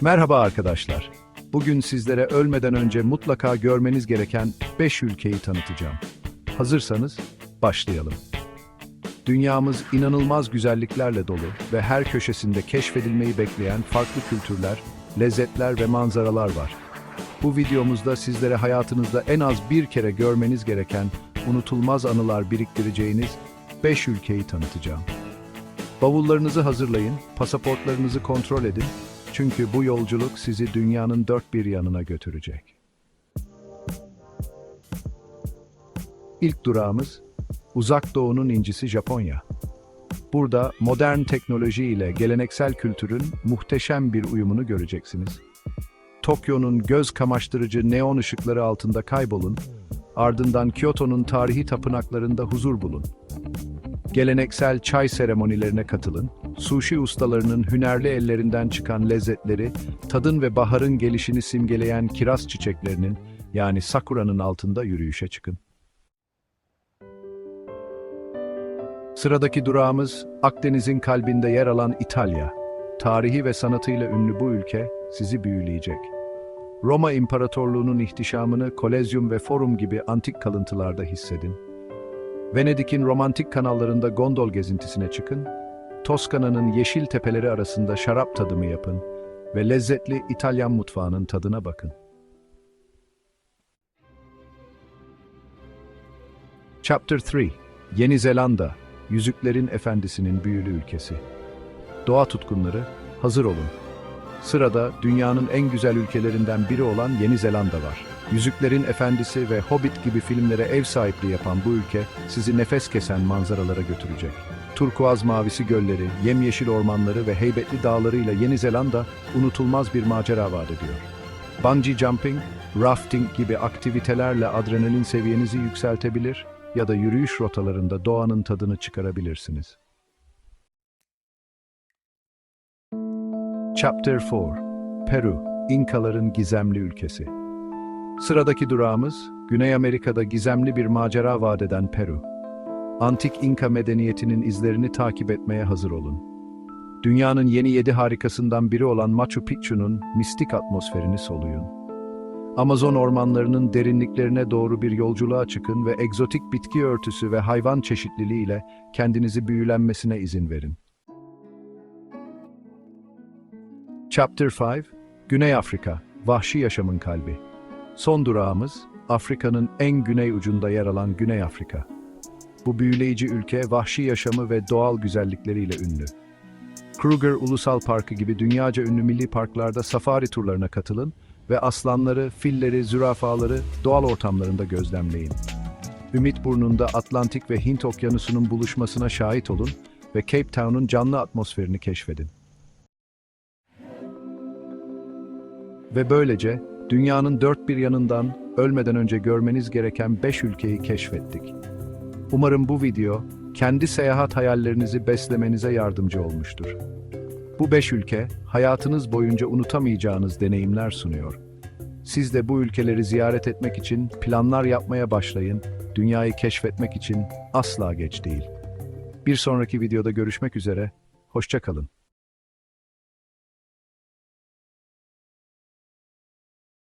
Merhaba arkadaşlar. Bugün sizlere ölmeden önce mutlaka görmeniz gereken 5 ülkeyi tanıtacağım. Hazırsanız başlayalım. Dünyamız inanılmaz güzelliklerle dolu ve her köşesinde keşfedilmeyi bekleyen farklı kültürler, lezzetler ve manzaralar var. Bu videomuzda sizlere hayatınızda en az bir kere görmeniz gereken, unutulmaz anılar biriktireceğiniz 5 ülkeyi tanıtacağım. Bavullarınızı hazırlayın, pasaportlarınızı kontrol edin. Çünkü bu yolculuk sizi dünyanın dört bir yanına götürecek. İlk durağımız Uzak Doğu'nun incisi Japonya. Burada modern teknoloji ile geleneksel kültürün muhteşem bir uyumunu göreceksiniz. Tokyo'nun göz kamaştırıcı neon ışıkları altında kaybolun, ardından Kyoto'nun tarihi tapınaklarında huzur bulun. Geleneksel çay seremonilerine katılın, sushi ustalarının hünerli ellerinden çıkan lezzetleri, tadın ve baharın gelişini simgeleyen kiraz çiçeklerinin yani sakura'nın altında yürüyüşe çıkın. Sıradaki durağımız Akdeniz'in kalbinde yer alan İtalya. Tarihi ve sanatıyla ünlü bu ülke sizi büyüleyecek. Roma İmparatorluğu'nun ihtişamını Kolezyum ve Forum gibi antik kalıntılarda hissedin. Venedik'in romantik kanallarında gondol gezintisine çıkın, Toskana'nın yeşil tepeleri arasında şarap tadımı yapın ve lezzetli İtalyan mutfağının tadına bakın. Chapter 3 Yeni Zelanda, Yüzüklerin Efendisi'nin büyülü ülkesi. Doğa tutkunları, hazır olun. Sırada dünyanın en güzel ülkelerinden biri olan Yeni Zelanda var. Yüzüklerin Efendisi ve Hobbit gibi filmlere ev sahipliği yapan bu ülke sizi nefes kesen manzaralara götürecek. Turkuaz mavisi gölleri, yemyeşil ormanları ve heybetli dağlarıyla Yeni Zelanda unutulmaz bir macera vaat ediyor. Bungee jumping, rafting gibi aktivitelerle adrenalin seviyenizi yükseltebilir ya da yürüyüş rotalarında doğanın tadını çıkarabilirsiniz. Chapter 4 Peru, İnkaların gizemli ülkesi. Sıradaki durağımız, Güney Amerika'da gizemli bir macera vaat eden Peru. Antik İnka medeniyetinin izlerini takip etmeye hazır olun. Dünyanın yeni yedi harikasından biri olan Machu Picchu'nun mistik atmosferini soluyun. Amazon ormanlarının derinliklerine doğru bir yolculuğa çıkın ve egzotik bitki örtüsü ve hayvan çeşitliliği ile kendinizi büyülenmesine izin verin. Chapter 5 Güney Afrika, Vahşi Yaşamın Kalbi. Son durağımız, Afrika'nın en güney ucunda yer alan Güney Afrika. Bu büyüleyici ülke vahşi yaşamı ve doğal güzellikleriyle ünlü. Kruger Ulusal Parkı gibi dünyaca ünlü milli parklarda safari turlarına katılın ve aslanları, filleri, zürafaları doğal ortamlarında gözlemleyin. Ümit Burnu'nda Atlantik ve Hint Okyanusu'nun buluşmasına şahit olun ve Cape Town'un canlı atmosferini keşfedin. Ve böylece dünyanın dört bir yanından ölmeden önce görmeniz gereken 5 ülkeyi keşfettik. Umarım bu video kendi seyahat hayallerinizi beslemenize yardımcı olmuştur. Bu 5 ülke hayatınız boyunca unutamayacağınız deneyimler sunuyor. Siz de bu ülkeleri ziyaret etmek için planlar yapmaya başlayın. Dünyayı keşfetmek için asla geç değil. Bir sonraki videoda görüşmek üzere. Hoşça kalın.